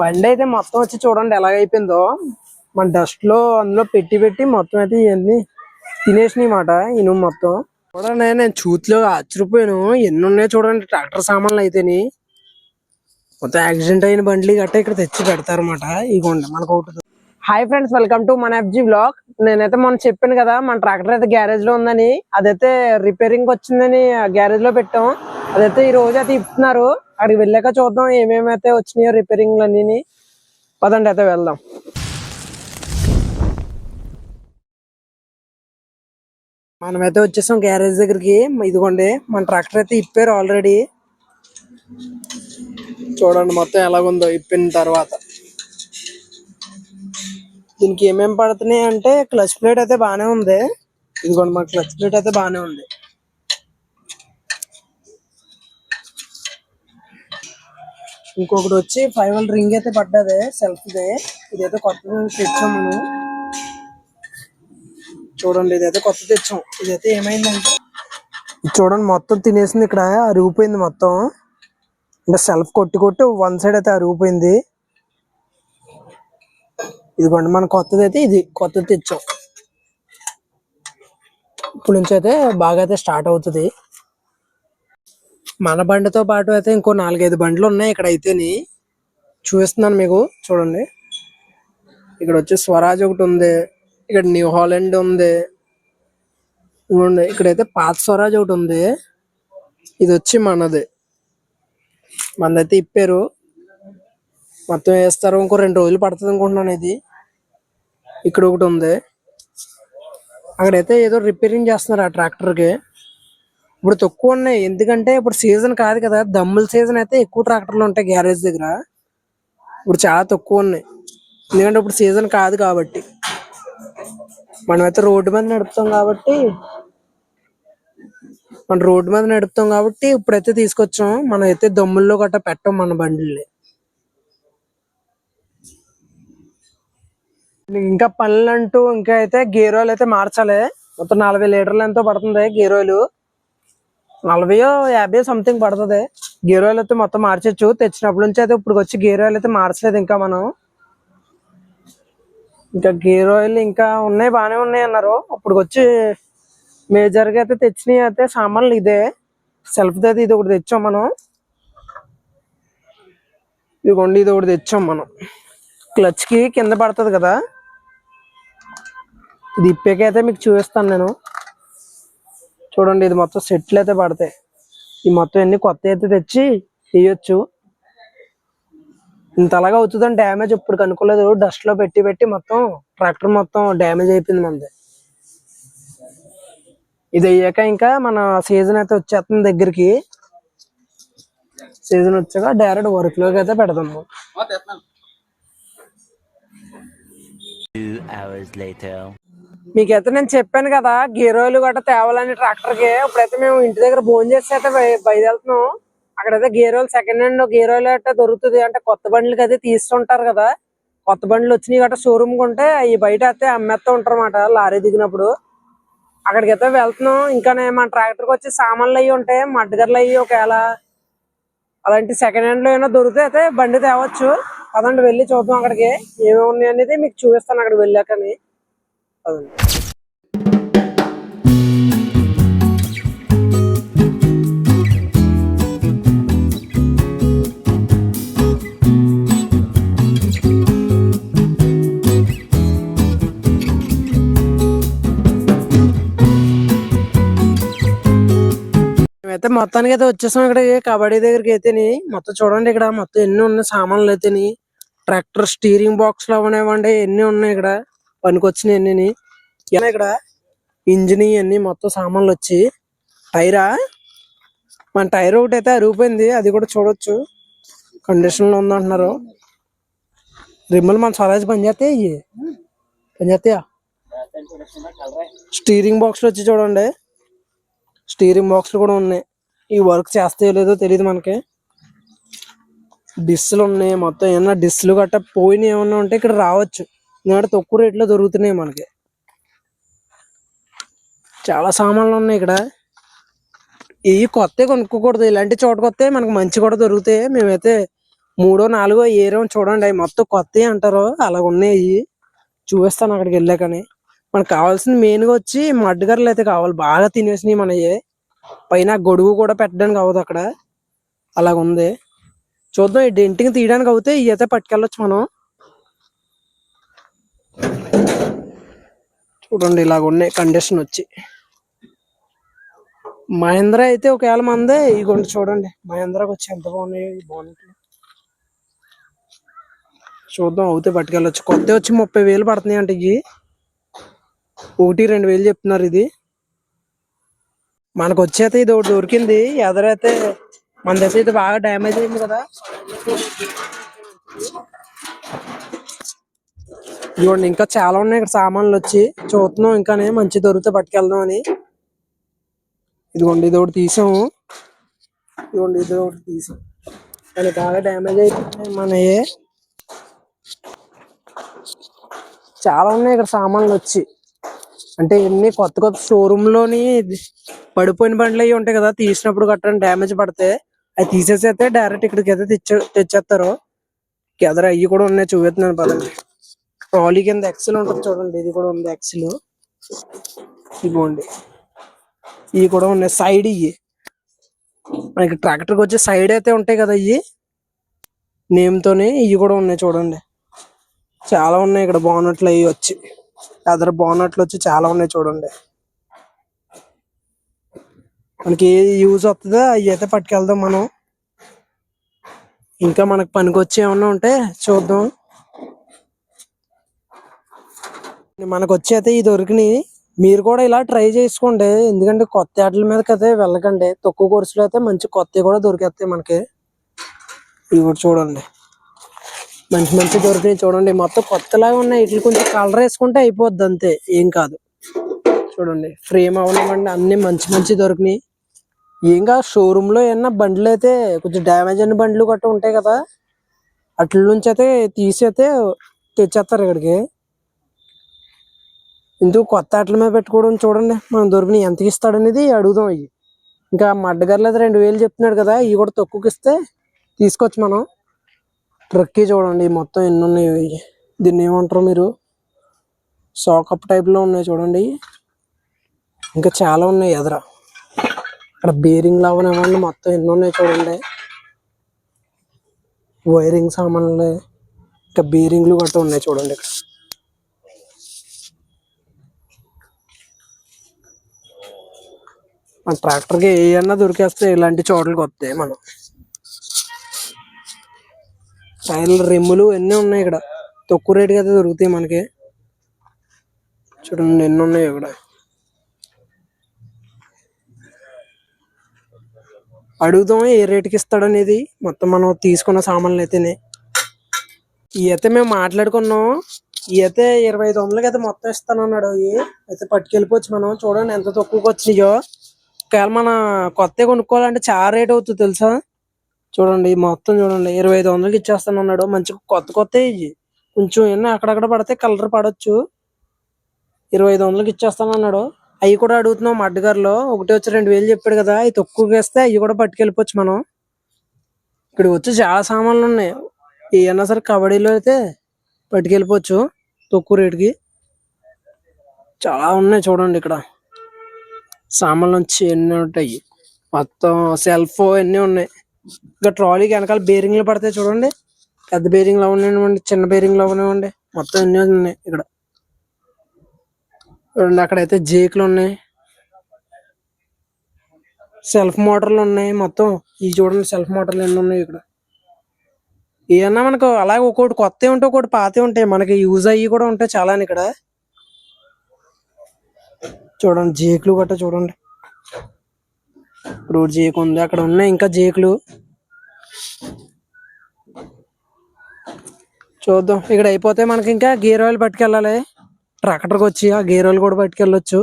బండి అయితే మొత్తం వచ్చి చూడండి ఎలాగైపోయిందో మన డస్ట్లో అందులో పెట్టి పెట్టి మొత్తం అయితే ఇవన్నీ తినేసినాయి మాట ఇనుము మొత్తం. చూడండి నేను చూతిలో ఆశ్చర్యపోయాను. ఎన్ని ఉన్నాయో చూడండి ట్రాక్టర్ సామాన్లు అయితేని. మొత్తం యాక్సిడెంట్ అయిన బండ్లు గట్ట ఇక్కడ తెచ్చి పెడతారు అన్నమాట. ఇగోండి మనకు ఒకటి హాయ్ ఫ్రెండ్స్ వెల్కమ్ టు మన ఎఫ్జీ బ్లాగ్ నేనైతే మొన్న చెప్పాను కదా మన ట్రాక్టర్ అయితే గ్యారేజ్లో ఉందని. అదైతే రిపేరింగ్ వచ్చిందని గ్యారేజ్లో పెట్టాం. అదైతే ఈ రోజు అయితే ఇస్తున్నారు అక్కడికి వెళ్ళాక చూద్దాం ఏమేమైతే వచ్చినాయో రిపేరింగ్ అన్ని పదండి అయితే వెళ్దాం. మనమైతే వచ్చేసాం గ్యారేజ్ దగ్గరికి. ఇదిగోండి మన ట్రాక్టర్ అయితే ఇప్పారు ఆల్రెడీ. చూడండి మొత్తం ఎలాగుందో ఇప్పిన తర్వాత. దీనికి ఏమేమి పడుతున్నాయి అంటే క్లచ్ ప్లేట్ అయితే బాగానే ఉంది. ఇదిగోండి మన క్లచ్ ప్లేట్ అయితే బాగానే ఉంది. ఇంకొకటి వచ్చి ఫైవ్ వల్ రింగ్ అయితే పడ్డది సెల్ఫ్ దే ఇదైతే కొత్తది తెచ్చాము మనం చూడండి ఇదైతే కొత్త తెచ్చాం. ఇదైతే ఏమైందంటే చూడండి మొత్తం తినేసింది ఇక్కడ అరిగిపోయింది మొత్తం. అంటే సెల్ఫ్ కొట్టి కొట్టి వన్ సైడ్ అయితే అరిగిపోయింది. ఇదిగోండి మన కొత్తది అయితే ఇది కొత్తది తెచ్చాం. ఇప్పుడు నుంచి అయితే బాగా అయితే స్టార్ట్ అవుతుంది. మన బండితో పాటు అయితే ఇంకో నాలుగైదు బండ్లు ఉన్నాయి ఇక్కడ అయితేని. చూపిస్తున్నాను మీకు చూడండి. ఇక్కడ వచ్చి స్వరాజ్ ఒకటి ఉంది ఇక్కడ న్యూ హాలండ్ ఉంది. ఇదిగోండి ఇక్కడైతే పాత స్వరాజ్ ఒకటి ఉంది. ఇది వచ్చి మనది. మనదైతే ఇప్పారు. మొత్తం వేస్తారు ఇంకో రెండు రోజులు పడుతుంది అనుకుంటున్నాను ఇది. ఇక్కడ ఒకటి ఉంది. అక్కడైతే ఏదో రిపేరింగ్ చేస్తున్నారు ఆ ట్రాక్టర్కి. ఇప్పుడు తక్కువ ఉన్నాయి. ఎందుకంటే ఇప్పుడు సీజన్ కాదు కదా. దమ్ముల సీజన్ అయితే ఎక్కువ ట్రాక్టర్లు ఉంటాయి గ్యారేజ్ దగ్గర. ఇప్పుడు చాలా తక్కువ ఉన్నాయి. ఎందుకంటే ఇప్పుడు సీజన్ కాదు కాబట్టి. మనమైతే రోడ్డు మీద నడుపుతాం కాబట్టి మన రోడ్డు మీద నడుపుతాం కాబట్టి ఇప్పుడైతే తీసుకొచ్చాం. మనం అయితే దమ్ముల్లో గట్రా పెట్టాం మన బండిల్ని. ఇంకా పనులు అంటూ ఇంకా అయితే గేర్ ఆయిల్ అయితే మార్చాలి. మొత్తం నలభై లీటర్లు ఎంతో పడుతుంది గేర్ ఆయిల్. నలభై యాభై సంథింగ్ పడుతుంది. గేర్ ఆయిల్ అయితే మొత్తం మార్చచ్చు. తెచ్చినప్పటి నుంచి అయితే ఇప్పుడు వచ్చి గేర్ ఆయిల్ అయితే మార్చలేదు ఇంకా మనం. ఇంకా గేర్ ఆయిల్ ఇంకా ఉన్నాయి బాగానే ఉన్నాయి అన్నారు. ఇప్పుడు వచ్చి అయితే తెచ్చినవి అయితే సామాన్లు ఇదే. సెల్ఫ్ అయితే ఇది ఒకటి తెచ్చాం మనం. ఇదిగోండి ఇది ఒకటి తెచ్చాం మనం. క్లచ్కి కింద పడుతుంది కదా. ఇది ఇప్పేకైతే మీకు చూపిస్తాను నేను. చూడండి ఇది మొత్తం సెట్లు అయితే పడతాయి. ఈ మొత్తం ఎన్ని కొత్త అయితే తెచ్చి వేయొచ్చు ఇంతలాగా అవుతుందని డ్యామేజ్ ఇప్పుడు కనుక్కోలేదు. డస్ట్లో పెట్టి పెట్టి మొత్తం ట్రాక్టర్ మొత్తం డ్యామేజ్ అయిపోయింది మనది. ఇది అయ్యాక ఇంకా మన సీజన్ అయితే వచ్చేస్తుంది దగ్గరికి. సీజన్ వచ్చాక డైరెక్ట్ వర్క్లోకి అయితే పెడతాము Two hours later. మీకైతే నేను చెప్పాను కదా గీరోలు గట్రా తేవాలని ట్రాక్టర్కి ఇప్పుడైతే మేము ఇంటి దగ్గర భోజనం చేసి అయితే బయలుదేరుతున్నాం. అక్కడైతే గేరోలు సెకండ్ హ్యాండ్ గేరోలు గట్రా దొరుకుతుంది. అంటే కొత్త బండ్లకి అయితే తీస్తుంటారు కదా. కొత్త బండ్లు వచ్చినాయి గట్రా షోరూమ్ కొంటే ఈ బయట అయితే అమ్మేస్తా ఉంటారు అన్నమాట లారీ దిగినప్పుడు. అక్కడికి అయితే వెళ్తున్నాం. ఇంకా మన ట్రాక్టర్కి వచ్చి సామాన్లు అయ్యి ఉంటాయి మడ్డగర్లు అయ్యి ఒకవేళ అలాంటి సెకండ్ హ్యాండ్లో ఏమైనా దొరికితే అయితే బండి తేవచ్చు. అదండి వెళ్ళి చూద్దాం అక్కడికి ఏమేమి ఉన్నాయి అనేది మీకు చూపిస్తాను అక్కడ వెళ్ళాకని. పదండి మేమైతే మొత్తానికి అయితే వచ్చేసాం ఇక్కడ కబడ్డీ దగ్గరికి అయితేని. మొత్తం చూడండి ఇక్కడ మొత్తం ఎన్ని ఉన్నాయి సామాన్లు అయితేని. ట్రాక్టర్ స్టీరింగ్ బాక్స్లో అవనివ్వండి ఎన్ని ఉన్నాయి ఇక్కడ. పనికొచ్చినాయి అన్ని ఇక్కడ ఇంజిన్ ఇవన్నీ మొత్తం సామాన్లు వచ్చి టైరా? మన టైర్ ఒకటి అయితే అరిగిపోయింది అది కూడా చూడొచ్చు. కండిషన్లో ఉందంటున్నారు రిమ్మలు మన స్వరాజ్ పనిచేస్తాయి ఇవి పని చేస్తాయా? స్టీరింగ్ బాక్స్ వచ్చి చూడండి. స్టీరింగ్ బాక్స్ కూడా ఉన్నాయి. ఈ వర్క్ చేస్తాయో లేదో తెలియదు మనకి. డిస్సులు ఉన్నాయి మొత్తం ఏమన్నా డిస్సులు గట్ట పోయిన ఏమన్నా ఉంటే ఇక్కడ రావచ్చు. ఎందుకంటే తక్కువ రేట్లో దొరుకుతున్నాయి మనకి. చాలా సామాన్లు ఉన్నాయి ఇక్కడ. ఇవి కొత్త కొనుక్కోకూడదు. ఇలాంటి చోట కొత్త మనకు మంచి కూడా దొరుకుతాయి. మేమైతే మూడో నాలుగో ఏరో చూడండి. అవి మొత్తం కొత్తవి అంటారు. అలా ఉన్నాయి చూపిస్తాను అక్కడికి వెళ్ళాకని. మనకు కావాల్సింది మెయిన్గా వచ్చి మడ్డగర్రలు అయితే కావాలి. బాగా తినేసినాయి మనవి. పైన గొడుగు కూడా పెట్టడానికి అవ్వదు అక్కడ. అలాగుంది. చూద్దాం. ఈ డెంటింగ్ తీయడానికి అవుతే ఇవి అయితే పట్టుకెళ్ళొచ్చు మనం. చూడండి ఇలాగ ఉన్నాయి కండిషన్ వచ్చి. మహేంద్ర అయితే ఒకవేళ మందే ఇగోండి చూడండి. మహేంద్రకు వచ్చి ఎంత బాగున్నాయి బాగున్నట్లు చూద్దాం అవుతే పట్టుకెళ్ళొచ్చు. కొత్త వచ్చి ముప్పై వేలు పడుతున్నాయి అంటే ఇవి ఒకటి రెండు వేలు చెప్తున్నారు ఇది. మనకు వచ్చేది ఇది ఒకటి దొరికింది. ఎదరైతే మన దగ్గర అయితే బాగా డ్యామేజ్ అయింది కదా. ఇదిగోండి ఇంకా చాలా ఉన్నాయి ఇక్కడ సామాన్లు వచ్చి. చూస్తున్నాం ఇంకానే మంచి దొరికితే పట్టుకెళ్దాం అని. ఇదిగోండి ఇది ఒకటి తీసాము. ఇదిగోండి ఇది ఒకటి తీసాం. కానీ బాగా డ్యామేజ్ అయిపోయినాయి మనయే. చాలా ఉన్నాయి ఇక్కడ సామాన్లు వచ్చి. అంటే ఎన్ని కొత్త కొత్త షోరూంలోని పడిపోయిన బండ్లు అవి ఉంటాయి కదా తీసినప్పుడు గట్రా డ్యామేజ్ పడితే అవి తీసేసి అయితే డైరెక్ట్ ఇక్కడికి అయితే తెచ్చే తెచ్చేస్తారు. గెదర్ అవి కూడా ఉన్నాయి చూపిస్తున్నాను పదండి. ట్రాలీ కింద ఎక్సెల్ ఉంటుంది చూడండి. ఇది కూడా ఉంది ఎక్సెల్ ఇదిగోండి. ఇవి కూడా ఉన్నాయి. సైడ్ ఇవి. మనకి ట్రాక్టర్కి వచ్చే సైడ్ అయితే ఉంటాయి కదా ఇవి. నేమ్ తోని ఇవి కూడా ఉన్నాయి చూడండి. చాలా ఉన్నాయి ఇక్కడ బాగున్నట్లు అవి వచ్చి. ఎదర బాగున్నట్లు వచ్చి చాలా ఉన్నాయి చూడండి. మనకి ఏది యూజ్ వస్తుందో అవి అయితే పట్టుకెళ్దాం మనం. ఇంకా మనకు పనికొచ్చి ఏమన్నా ఉంటే చూద్దాం. మనకు వచ్చి అయితే ఈ దొరికినాయి. మీరు కూడా ఇలా ట్రై చేసుకోండి. ఎందుకంటే కొత్త ఆటల మీద అయితే వెళ్ళకండి. తక్కువ కోర్సులో అయితే మంచి కొత్తవి కూడా దొరికేస్తాయి మనకి. ఇవి కూడా చూడండి. మంచి మంచి దొరికినాయి చూడండి. మొత్తం కొత్తలాగా ఉన్నాయి. ఇట్లా కొంచెం కలర్ వేసుకుంటే అయిపోద్ది అంతే. ఏం కాదు. చూడండి. ఫ్రేమ్ అవనివ్వండి. అన్ని మంచి మంచి దొరికినాయి. ఏం కాదు. షోరూమ్లో ఏమన్నా బండ్లు అయితే కొంచెం డ్యామేజ్ అయిన బండ్లు గట్రా ఉంటాయి కదా. అట్ల నుంచి అయితే తీసి అయితే తెచ్చేస్తారు ఇక్కడికి. ఎందుకు కొత్త ఆటల మీద పెట్టుకోవడం చూడండి. మనం దొరికిన ఎంతకి ఇస్తాడు అనేది అడుగుదాం అవి ఇంకా మడ్డగర్లు అయితే రెండు వేలు చెప్తున్నాడు కదా ఇవి కూడా తక్కువకి ఇస్తే తీసుకోవచ్చు మనం. ట్రక్కి చూడండి మొత్తం ఎన్ని ఉన్నాయి దీన్ని ఏమంటారు మీరు? సోకప్ టైప్లో ఉన్నాయి చూడండి. ఇంకా చాలా ఉన్నాయి ఎదర. ఇక్కడ బేరింగ్ అవనివ్వండి మొత్తం ఎన్ని ఉన్నాయి చూడండి. వైరింగ్ సామాన్లు ఇంకా బేరింగ్లు గట్రా ఉన్నాయి చూడండి ఇక్కడ. మన ట్రాక్టర్కి ఏమన్నా దొరికేస్తే ఇలాంటి చోట్లకి వస్తాయి మనం. టైర్లు రిమ్ములు ఎన్ని ఉన్నాయి ఇక్కడ? తక్కువ రేటుకి అయితే దొరుకుతాయి మనకి. చూడండి ఎన్ని ఉన్నాయి ఇక్కడ? అడుగుదాం ఏ రేటుకి ఇస్తాడు అనేది మొత్తం మనం తీసుకున్న సామాన్లు అయితేనే. ఈ అయితే మేము మాట్లాడుకున్నాం. ఈ అయితే ఇరవై ఐదు వందలకి అయితే మొత్తం ఇస్తానన్నాడు. ఇవి అయితే పట్టుకెళ్ళిపోవచ్చు మనం. చూడండి ఎంత తక్కువకి వచ్చినాయో. ఒకవేళ మన కొత్త కొనుక్కోవాలంటే చాలా రేట్ అవుతుంది తెలుసా? చూడండి మొత్తం చూడండి ఇరవై ఐదు వందలకి ఇచ్చేస్తాను అన్నాడు. మంచి కొత్త కొత్త ఇవి కొంచెం ఏమన్నా అక్కడక్కడ పడితే కలర్ పడవచ్చు ఇరవై ఐదు వందలకి ఇచ్చేస్తాను అన్నాడు. అవి కూడా అడుగుతున్నాం మడ్డగారులో ఒకటి వచ్చి రెండు వేలు చెప్పాడు కదా అవి తక్కువకి వేస్తే అవి కూడా పట్టుకెళ్ళిపోవచ్చు మనం. ఇక్కడ వచ్చి చాలా సామాన్లు ఉన్నాయి. ఏమన్నా సరే కబడ్డీలో అయితే పట్టుకెళ్ళిపోవచ్చు తక్కువ రేటుకి చాలా ఉన్నాయి చూడండి ఇక్కడ. సామాన్లు వచ్చి ఎన్ని ఉంటాయి? మొత్తం సెల్ఫ్ అన్ని ఉన్నాయి? ఇంకా ట్రాలీకి వెనకాల బేరింగ్లు పడతాయి చూడండి. పెద్ద బేరింగ్లు అవనివ్వండి చిన్న బేరింగ్లు అవనివ్వండి మొత్తం ఎన్ని ఉన్నాయి ఇక్కడ? చూడండి అక్కడైతే జేకులు ఉన్నాయి. సెల్ఫ్ మోటార్లు ఉన్నాయి మొత్తం. ఇవి చూడండి సెల్ఫ్ మోటార్లు ఎన్ని ఉన్నాయి ఇక్కడ? ఏమన్నా మనకు అలాగే ఒక్కోటి కొత్త ఉంటాయి ఒకటి పాత ఉంటాయి. మనకి యూజ్ అయ్యి కూడా ఉంటాయి చాలా ఇక్కడ. చూడండి జేకులు గట్ట చూడండి. రోడ్ జేకు ఉంది అక్కడ ఉన్నాయి ఇంకా జేకులు. చూద్దాం ఇక్కడ అయిపోతే మనకి ఇంకా గేర్ ఆయిల్ పట్టుకెళ్ళాలి. ట్రాక్టర్కి వచ్చి ఆ గేర్ ఆయిల్ కూడా పట్టుకెళ్ళొచ్చు.